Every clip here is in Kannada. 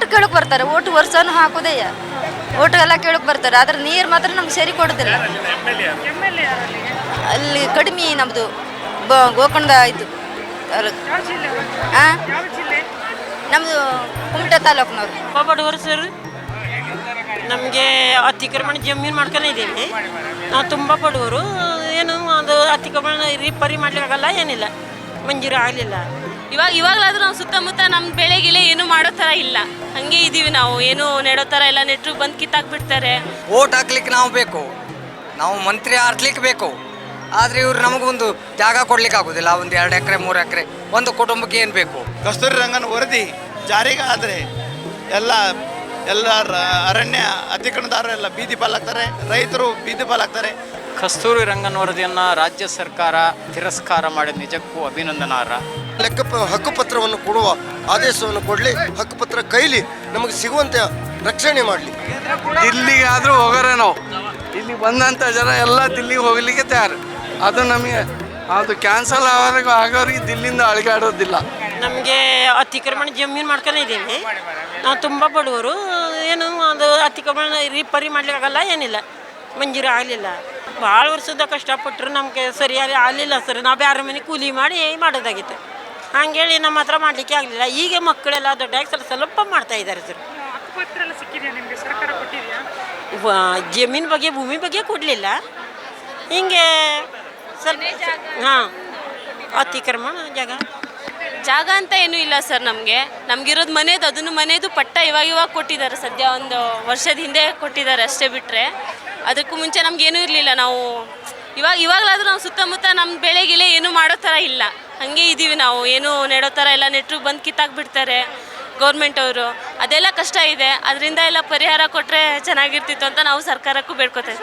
ಓಟ್ ಕೇಳಕ್ ಬರ್ತಾರೆ. ಓಟ್ ವರ್ಷನೂ ಹಾಕೋದೇಯ ಓಟ್ ಎಲ್ಲ ಕೇಳಕ್ ಬರ್ತಾರೆ. ಆದ್ರೆ ನೀರು ಮಾತ್ರ ನಮ್ಗೆ ಸರಿ ಕೊಡೋದಿಲ್ಲ. ಅಲ್ಲಿ ಕಡಿಮೆ ನಮ್ಮದು ಬ ಗೋಕರ್ಣದ ಆಯಿತು ನಮ್ದು ನಮ್ಮದು ಕುಮಟಾ ತಾಲೂಕಿನವ್ರು. ಬಡವರು ಸರ್. ನಮಗೆ ಅತಿಕ್ರಮಣ ಜಮೀನು ಮಾಡ್ಕೊಂಡಿದ್ದೀವಿ ನಾವು ತುಂಬ ಬಡವರು. ಏನು ಅದು ಅತಿಕ್ರಮಣ ರಿಪರಿ ಮಾಡ್ಲಿಕ್ಕಾಗಲ್ಲ ಏನಿಲ್ಲ. ಮಂಜೂರು ಆಗಲಿಲ್ಲ. ಇವಾಗ ಇವಾಗಲಾದ್ರೂ ನಾವು ಸುತ್ತಮುತ್ತ ನಮ್ಮ ಬೆಳೆ ಗಿಳೆ ಏನು ಮಾಡೋ ಥರ ಇಲ್ಲ. ಹಂಗೆ ಇದೀವಿ ನಾವು. ಏನು ನೆಡೋ ಥರ ಎಲ್ಲ ನೆಟ್ಟರು ಬಂದು ಕಿತ್ತಾಕ್ಬಿಡ್ತಾರೆ. ಓಟ್ ಹಾಕ್ಲಿಕ್ಕೆ ನಾವು ಬೇಕು. ನಾವು ಮಂತ್ರಿ ಆರ್ಲಿಕ್ಕೆ ಬೇಕು. ಆದರೆ ಇವ್ರು ನಮಗೊಂದು ಜಾಗ ಕೊಡ್ಲಿಕ್ಕೆ ಆಗೋದಿಲ್ಲ. ಒಂದು ಎರಡು ಎಕರೆ ಮೂರು ಎಕರೆ. ಒಂದು ಕುಟುಂಬಕ್ಕೆ ಏನು ಬೇಕು? ಕಸ್ತೂರಿ ರಂಗನ ವರದಿ ಜಾರಿಗೆ ಆದರೆ ಎಲ್ಲ ಎಲ್ಲ ಅರಣ್ಯ ಅರಣ್ಯ ಅತಿಕ್ರಮಣದಾರರೆಲ್ಲ ಬೀದಿ ಪಾಲಾಗ್ತಾರೆ. ರೈತರು ಬೀದಿ ಪಾಲಾಗ್ತಾರೆ. ಕಸ್ತೂರಿ ರಂಗನ್ ವರದಿಯನ್ನು ರಾಜ್ಯ ಸರ್ಕಾರ ತಿರಸ್ಕಾರ ಮಾಡಿದ ನಿಜಕ್ಕೂ ಅಭಿನಂದನಾರ್ಹ. ಲೆಕ್ಕ ಹಕ್ಕುಪತ್ರವನ್ನು ಕೊಡುವ ಆದೇಶವನ್ನು ಕೊಡಲಿ ಹಕ್ಕುಪತ್ರ ಕೈಲಿ ನಮಗೆ ಸಿಗುವಂತೆ ರಕ್ಷಣೆ ಮಾಡಲಿ. ದಿಲ್ಲಿಗೆ ಆದರೂ ಹೋಗೋರೆ ನಾವು. ಇಲ್ಲಿ ಬಂದಂಥ ಜನ ಎಲ್ಲ ದಿಲ್ಲಿಗೆ ಹೋಗಲಿಕ್ಕೆ ತಯಾರು. ಅದು ನಮಗೆ ಅದು ಕ್ಯಾನ್ಸಲ್ ಆಗೋರಿಗೂ ಆಗೋರಿಗೆ ದಿಲ್ಲಿಂದ ಅಳಗಾಡೋದಿಲ್ಲ. ನಮಗೆ ಅತಿಕ್ರಮಣ ಜಮೀನು ಮಾಡ್ಕೊಂಡಿದ್ದೀವಿ ನಾವು ತುಂಬ ಬಡವರು. ಏನು ಅದು ಅತಿಕ್ರಮಣ ರಿಪರಿ ಮಾಡ್ಲಿಕ್ಕಾಗಲ್ಲ ಏನಿಲ್ಲ. ಮಂಜೂರು ಆಗಲಿಲ್ಲ. ಭಾಳ ವರ್ಷದ ಕಷ್ಟಪಟ್ಟರು ನಮಗೆ ಸರಿಯಾಗಿ ಆಗಲಿಲ್ಲ ಸರ್. ನಾವು ಬೇರೆ ಮನೆ ಕೂಲಿ ಮಾಡಿ ಮಾಡೋದಾಗಿತ್ತು. ಹಂಗೇಳಿ ನಮ್ಮ ಹತ್ರ ಮಾಡಲಿಕ್ಕೆ ಆಗಲಿಲ್ಲ. ಈಗ ಮಕ್ಕಳೆಲ್ಲ ದೊಡ್ಡ ಸ್ವಲ್ಪ ಸ್ವಲ್ಪ ಮಾಡ್ತಾ ಇದ್ದಾರೆ ಸರ್ ವ- ಜಮೀನ್ ಬಗ್ಗೆ ಭೂಮಿ ಬಗ್ಗೆ ಕೊಡಲಿಲ್ಲ. ಹಿಂಗೆ ಸ್ವಲ್ಪ ಹಾಂ ಅತಿಕ್ರಮಣ ಜಾಗ. ಜಾಗ ಅಂತ ಏನೂ ಇಲ್ಲ ಸರ್ ನಮಗೆ. ನಮಗಿರೋದು ಮನೇದು ಅದನ್ನು ಮನೆಯದು ಪಟ್ಟ ಇವಾಗ ಇವಾಗ ಕೊಟ್ಟಿದ್ದಾರೆ. ಸದ್ಯ ಒಂದು ವರ್ಷದ ಹಿಂದೆ ಕೊಟ್ಟಿದ್ದಾರೆ ಅಷ್ಟೇ ಬಿಟ್ಟರೆ ಅದಕ್ಕೂ ಮುಂಚೆ ನಮ್ಗೇನೂ ಇರಲಿಲ್ಲ. ನಾವು ಇವಾಗ ಇವಾಗಲಾದರೂ ನಾವು ಸುತ್ತಮುತ್ತ ನಮ್ಮ ಬೆಳೆಗಿಲೆ ಏನು ಮಾಡೋ ಥರ ಇಲ್ಲ. ಹಾಗೆ ಇದ್ದೀವಿ ನಾವು. ಏನು ನೆಡೋ ಥರ ಎಲ್ಲ ನೆಟ್ಟರು ಬಂದು ಕಿತ್ತಾಕ್ಬಿಡ್ತಾರೆ ಗೌರ್ಮೆಂಟ್ ಅವರು. ಅದೆಲ್ಲ ಕಷ್ಟ ಇದೆ. ಅದರಿಂದ ಎಲ್ಲ ಪರಿಹಾರ ಕೊಟ್ಟರೆ ಚೆನ್ನಾಗಿರ್ತಿತ್ತು ಅಂತ ನಾವು ಸರ್ಕಾರಕ್ಕೂ ಬೇಡ್ಕೋತೇವೆ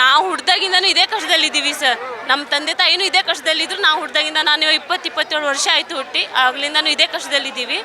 ನಾವು ಹುಡ್ದಾಗಿಂದನೂ ಇದೇ ಕಷ್ಟದಲ್ಲಿದ್ದೀವಿ ಸರ್. ನಮ್ಮ ತಂದೆ ತಾಯಿನೂ ಇದೇ ಕಷ್ಟದಲ್ಲಿದ್ದರು ನಾವು ಹುಡ್ದಾಗಿಂದ ನಾನು ಇಪ್ಪತ್ತು, ಇಪ್ಪತ್ತೇಳು ವರ್ಷ ಆಯಿತು ಹುಟ್ಟಿ. ಆಗ್ಲಿಂದನೂ ಇದೇ ಕಷ್ಟದಲ್ಲಿದ್ದೀವಿ.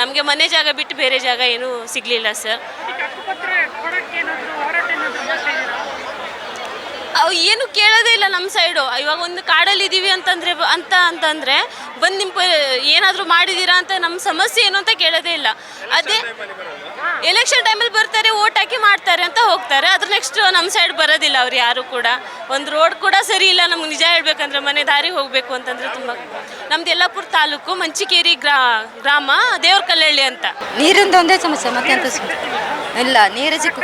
ನಮಗೆ ಮನೆ ಜಾಗ ಬಿಟ್ಟು ಬೇರೆ ಜಾಗ ಏನೂ ಸಿಗಲಿಲ್ಲ ಸರ್. ಅವು ಏನು ಕೇಳೋದೇ ಇಲ್ಲ ನಮ್ಮ ಸೈಡು. ಇವಾಗ ಒಂದು ಕಾಡಲ್ಲಿ ಇದ್ದೀವಿ ಅಂತಂದ್ರೆ ಅಂತ ಅಂತಂದ್ರೆ ಬಂದು ನಿಮ್ಮ ಏನಾದರೂ ಮಾಡಿದ್ದೀರಾ ಅಂತ ನಮ್ಮ ಸಮಸ್ಯೆ ಏನು ಅಂತ ಕೇಳೋದೇ ಇಲ್ಲ. ಅದೇ ಎಲೆಕ್ಷನ್ ಟೈಮಲ್ಲಿ ಬರ್ತಾರೆ ಓಟ್ ಹಾಕಿ ಮಾಡ್ತಾರೆ ಅಂತ ಹೋಗ್ತಾರೆ. ಅದ್ರ ನೆಕ್ಸ್ಟ್ ನಮ್ಮ ಸೈಡ್ ಬರೋದಿಲ್ಲ ಅವ್ರು ಯಾರು ಕೂಡ. ಒಂದು ರೋಡ್ ಕೂಡ ಸರಿ ಇಲ್ಲ ನಮ್ಗೆ ನಿಜ ಹೇಳ್ಬೇಕಂದ್ರೆ ಮನೆ ದಾರಿ ಹೋಗಬೇಕು ಅಂತಂದ್ರೆ ತುಂಬ. ನಮ್ದು ಯಲ್ಲಾಪುರ ತಾಲೂಕು ಮಂಚಿಕೇರಿ ಗ್ರಾ ಗ್ರಾಮ ದೇವ್ರ ಕಲ್ಲಳ್ಳಿ ಅಂತ. ನೀರಿಂದ ಒಂದೇ ಸಮಸ್ಯೆ ಮತ್ತೆ ಇಲ್ಲ ನೀರು ಸಿಕ್ಕ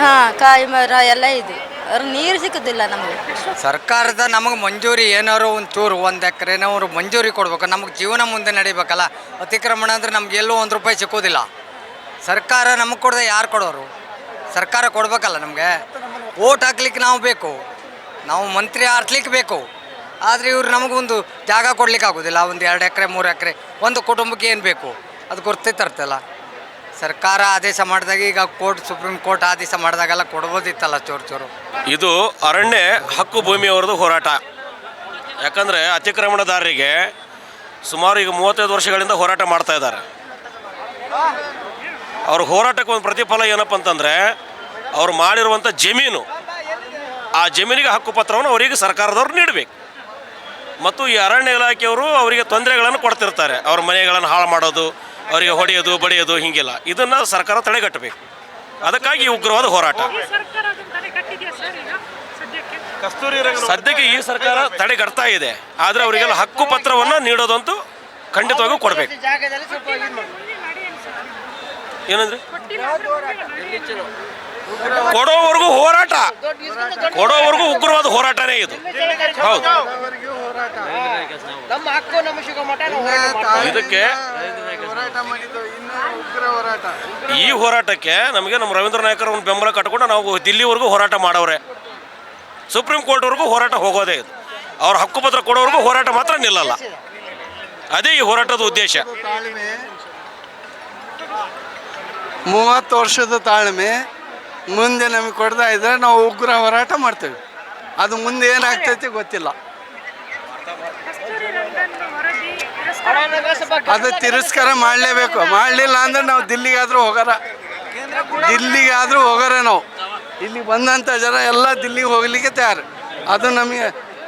ಹಾಂ ಕಾಯಿ ಮರ ಎಲ್ಲ ಇದೆ. ನೀರು ಸಿಕ್ಕುದಿಲ್ಲ ನಮಗೆ. ಸರ್ಕಾರದ ನಮಗೆ ಮಂಜೂರಿ ಏನಾರು ಒಂದು ಚೂರು, ಒಂದು ಎಕರೆನೋ ಅವ್ರು ಮಂಜೂರಿ ಕೊಡ್ಬೇಕು. ನಮಗೆ ಜೀವನ ಮುಂದೆ ನಡಿಬೇಕಲ್ಲ. ಅತಿಕ್ರಮಣ ಅಂದ್ರೆ ನಮ್ಗೆ ಎಲ್ಲೂ ಒಂದು ರೂಪಾಯಿ ಸಿಕ್ಕೋದಿಲ್ಲ. ಸರ್ಕಾರ ನಮಗೆ ಕೊಡದೆ ಯಾರು ಕೊಡೋರು? ಸರ್ಕಾರ ಕೊಡ್ಬೇಕಲ್ಲ ನಮಗೆ. ಓಟ್ ಹಾಕ್ಲಿಕ್ಕೆ ನಾವು ಬೇಕು. ನಾವು ಮಂತ್ರಿ ಆರ್ಸ್ಲಿಕ್ಕೆ ಬೇಕು. ಆದರೆ ಇವ್ರು ನಮಗೊಂದು ಜಾಗ ಕೊಡ್ಲಿಕ್ಕೆ ಆಗೋದಿಲ್ಲ ಒಂದು ಎರಡು ಎಕರೆ, ಮೂರು ಎಕರೆ, ಒಂದು ಕುಟುಂಬಕ್ಕೆ ಏನು ಬೇಕು? ಅದು ಗುರ್ತೈತರ್ತಲ್ಲ ಸರ್ಕಾರ ಆದೇಶ ಮಾಡಿದಾಗ ಈಗ ಕೋರ್ಟ್, ಸುಪ್ರೀಂ ಕೋರ್ಟ್ ಆದೇಶ ಮಾಡಿದಾಗೆಲ್ಲ ಕೊಡ್ಬೋದಿತ್ತಲ್ಲ ಚೂರು ಚೂರು? ಇದು ಅರಣ್ಯ ಹಕ್ಕು ಭೂಮಿಯವರದು ಹೋರಾಟ. ಯಾಕಂದರೆ ಅತಿಕ್ರಮಣದಾರರಿಗೆ ಸುಮಾರು ಈಗ ಮೂವತ್ತೈದು ವರ್ಷಗಳಿಂದ ಹೋರಾಟ ಮಾಡ್ತಾ ಇದ್ದಾರೆ. ಅವ್ರ ಹೋರಾಟಕ್ಕೆ ಒಂದು ಪ್ರತಿಫಲ ಏನಪ್ಪ ಅಂತಂದರೆ, ಅವ್ರು ಮಾಡಿರುವಂಥ ಜಮೀನು, ಆ ಜಮೀನಿಗೆ ಹಕ್ಕುಪತ್ರವನ್ನು ಅವರಿಗೆ ಸರ್ಕಾರದವ್ರು ನೀಡಬೇಕು. ಮತ್ತು ಈ ಅರಣ್ಯ ಇಲಾಖೆಯವರು ಅವರಿಗೆ ತೊಂದರೆಗಳನ್ನು ಕೊಡ್ತಿರ್ತಾರೆ. ಅವ್ರ ಮನೆಗಳನ್ನು ಹಾಳು ಮಾಡೋದು ಅವರಿಗೆ ಹೊಡೆಯೋದು ಬಡಿಯೋದು ಹೀಗೆಲ್ಲ. ಇದನ್ನು ಸರ್ಕಾರ ತಡೆಗಟ್ಟಬೇಕು. ಅದಕ್ಕಾಗಿ ಉಗ್ರವಾದ ಹೋರಾಟ. ಸದ್ಯಕ್ಕೆ? ಈ ಸರ್ಕಾರ ತಡೆಗಟ್ತಾ ಇದೆ. ಆದರೆ ಅವರಿಗೆಲ್ಲ ಹಕ್ಕು ಪತ್ರವನ್ನು ನೀಡೋದಂತೂ ಖಂಡಿತವಾಗೂ ಕೊಡಬೇಕು. ಏನಂದ್ರೆ? ಕೊಡೋವರೆಗೂ ಹೋರಾಟ. ಕೊಡೋವರೆಗೂ ಉಗ್ರವಾದ ಹೋರಾಟನೇ ಇದು. ಹೌದು. ಇದಕ್ಕೆ ಈ ಹೋರಾಟಕ್ಕೆ ನಮಗೆ ನಮ್ಮ ರವೀಂದ್ರ ನಾಯಕರ ಒಂದು ಬೆಂಬಲ ಕಟ್ಕೊಂಡು ನಾವು ದಿಲ್ಲಿವರೆಗೂ ಹೋರಾಟ ಮಾಡವ್ರೆ ಸುಪ್ರೀಂ ಕೋರ್ಟ್ವರೆಗೂ ಹೋರಾಟ ಹೋಗೋದೇ ಇದು. ಅವ್ರ ಹಕ್ಕುಪತ್ರ ಕೊಡೋವರೆಗೂ ಹೋರಾಟ ಮಾತ್ರ ನಿಲ್ಲಲ್ಲ. ಅದೇ ಈ ಹೋರಾಟದ ಉದ್ದೇಶ. ಮೂವತ್ತು ವರ್ಷದ ತಾಳ್ಮೆ. ಮುಂದೆ ನಮಗೆ ಕೊಡ್ತಾ ಇದ್ರೆ ನಾವು ಉಗ್ರ ಹೋರಾಟ ಮಾಡ್ತೇವೆ. ಅದು ಮುಂದೆ ಏನಾಗ್ತೈತಿ ಗೊತ್ತಿಲ್ಲ. ಅದು ತಿರಸ್ಕಾರ ಮಾಡಲೇಬೇಕು. ಮಾಡಲಿಲ್ಲ ಅಂದ್ರೆ ನಾವು ದಿಲ್ಲಿಗಾದರೂ ಹೋಗಾರ ದಿಲ್ಲಿಗಾದರೂ ಹೋಗಾರ ನಾವು. ಇಲ್ಲಿ ಬಂದಂಥ ಜನ ಎಲ್ಲ ದಿಲ್ಲಿಗೆ ಹೋಗ್ಲಿಕ್ಕೆ ತಯಾರು. ಅದು ನಮಗೆ,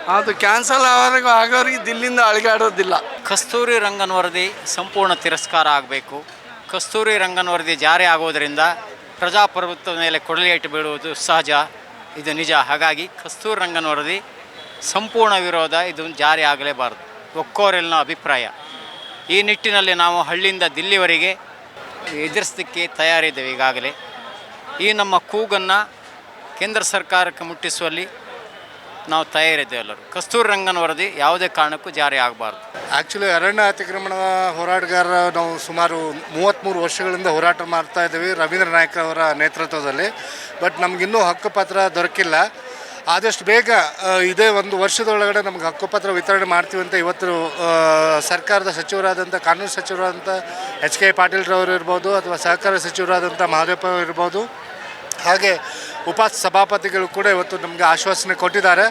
ಅದು ಕ್ಯಾನ್ಸಲ್ ಆಗೋರಿಗೆ ಆಗೋರಿಗೆ ದಿಲ್ಲಿಂದ ಅಳಗಾಡೋದಿಲ್ಲ. ಕಸ್ತೂರಿ ರಂಗನ್ ವರದಿ ಸಂಪೂರ್ಣ ತಿರಸ್ಕಾರ ಆಗಬೇಕು. ಕಸ್ತೂರಿ ರಂಗನ್ ವರದಿ ಜಾರಿ ಆಗೋದರಿಂದ ಪ್ರಜಾಪ್ರಭುತ್ವದ ಮೇಲೆ ಕೊಡಲಿಯೇಟು ಬೀಳುವುದು ಸಹಜ, ಇದು ನಿಜ. ಹಾಗಾಗಿ ಕಸ್ತೂರಿ ರಂಗನ್ ವರದಿ ಸಂಪೂರ್ಣ ವಿರೋಧ, ಇದು ಜಾರಿ ಆಗಲೇಬಾರದು. ಒಕ್ಕೋರೆಲ್ನ ಅಭಿಪ್ರಾಯ. ಈ ನಿಟ್ಟಿನಲ್ಲಿ ನಾವು ಹಳ್ಳಿಯಿಂದ ದಿಲ್ಲಿವರೆಗೆ ಎದುರಿಸಲಿಕ್ಕೆ ತಯಾರಿದ್ದೇವೆ ಈಗಾಗಲೇ. ಈ ನಮ್ಮ ಕೂಗನ್ನು ಕೇಂದ್ರ ಸರ್ಕಾರಕ್ಕೆ ಮುಟ್ಟಿಸುವಲ್ಲಿ ನಾವು ತಯಾರಿದ್ದೇವೆ ಎಲ್ಲರೂ. ಕಸ್ತೂರಿ ರಂಗನ ವರದಿ ಯಾವುದೇ ಕಾರಣಕ್ಕೂ ಜಾರಿ ಆಗಬಾರ್ದು. ಆ್ಯಕ್ಚುಲಿ ಅರಣ್ಯ ಅತಿಕ್ರಮಣದ ಹೋರಾಟಗಾರ ನಾವು ಸುಮಾರು ಮೂವತ್ತ್ಮೂರು ವರ್ಷಗಳಿಂದ ಹೋರಾಟ ಮಾಡ್ತಾ ಇದ್ದೀವಿ ರವೀಂದ್ರ ನಾಯ್ಕ ಅವರ ನೇತೃತ್ವದಲ್ಲಿ. ಬಟ್ ನಮಗಿನ್ನೂ ಹಕ್ಕುಪತ್ರ ದೊರಕಿಲ್ಲ. ಆದಷ್ಟು ಬೇಗ ಇದೇ ಒಂದು ವರ್ಷದೊಳಗಡೆ ನಮ್ಗೆ ಹಕ್ಕುಪತ್ರ ವಿತರಣೆ ಮಾಡ್ತೀವಿ ಅಂತ ಇವತ್ತು ಸರ್ಕಾರದ ಸಚಿವರಾದಂಥ, ಕಾನೂನು ಸಚಿವರಾದಂಥ ಎಚ್ ಕೆ ಪಾಟೀಲ್ರವರು ಇರ್ಬೋದು ಅಥವಾ ಸಹಕಾರ ಸಚಿವರಾದಂಥ ಮಹದೇವಪ್ಪ ಇರ್ಬೋದು. ಹಾಗೆ ಉಪ ಸಭಾಪತಿಗಳು ಕೂಡ ಇವತ್ತು ನಮಗೆ ಆಶ್ವಾಸನೆ ಕೊಟ್ಟಿದ್ದಾರೆ.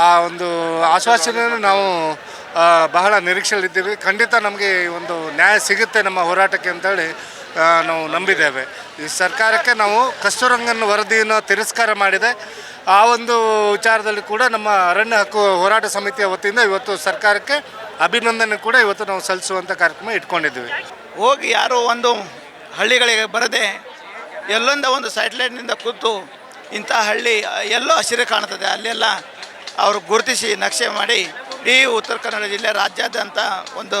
ಆ ಒಂದು ಆಶ್ವಾಸನೆಯನ್ನು ನಾವು ಬಹಳ ನಿರೀಕ್ಷೆಯಲ್ಲಿದ್ದೀವಿ. ಖಂಡಿತ ನಮಗೆ ಒಂದು ನ್ಯಾಯ ಸಿಗುತ್ತೆ ನಮ್ಮ ಹೋರಾಟಕ್ಕೆ ಅಂತೇಳಿ ನಾವು ನಂಬಿದ್ದೇವೆ. ಈ ಸರ್ಕಾರಕ್ಕೆ ನಾವು ಕಸ್ತೂರಂಗನ್ ವರದಿಯನ್ನು ತಿರಸ್ಕಾರ ಮಾಡಿದೆ. ಆ ಒಂದು ವಿಚಾರದಲ್ಲಿ ಕೂಡ ನಮ್ಮ ಅರಣ್ಯ ಹಕ್ಕು ಹೋರಾಟ ಸಮಿತಿಯ ವತಿಯಿಂದ ಇವತ್ತು ಸರ್ಕಾರಕ್ಕೆ ಅಭಿನಂದನೆ ಕೂಡ ಇವತ್ತು ನಾವು ಸಲ್ಲಿಸುವಂಥ ಕಾರ್ಯಕ್ರಮ ಇಟ್ಕೊಂಡಿದ್ದೀವಿ. ಹೋಗಿ ಯಾರೋ ಒಂದು ಹಳ್ಳಿಗಳಿಗೆ ಬರದೆ ಎಲ್ಲೊಂದ ಒಂದು ಸ್ಯಾಟಲೈಟ್ನಿಂದ ಕೂತು ಇಂಥ ಹಳ್ಳಿ ಎಲ್ಲೋ ಹಸಿರು ಕಾಣ್ತದೆ. ಅಲ್ಲೆಲ್ಲ ಅವರು ಗುರುತಿಸಿ ನಕ್ಷೆ ಮಾಡಿ ಇಡೀ ಉತ್ತರ ಕನ್ನಡ ಜಿಲ್ಲೆ ರಾಜ್ಯಾದ್ಯಂತ ಒಂದು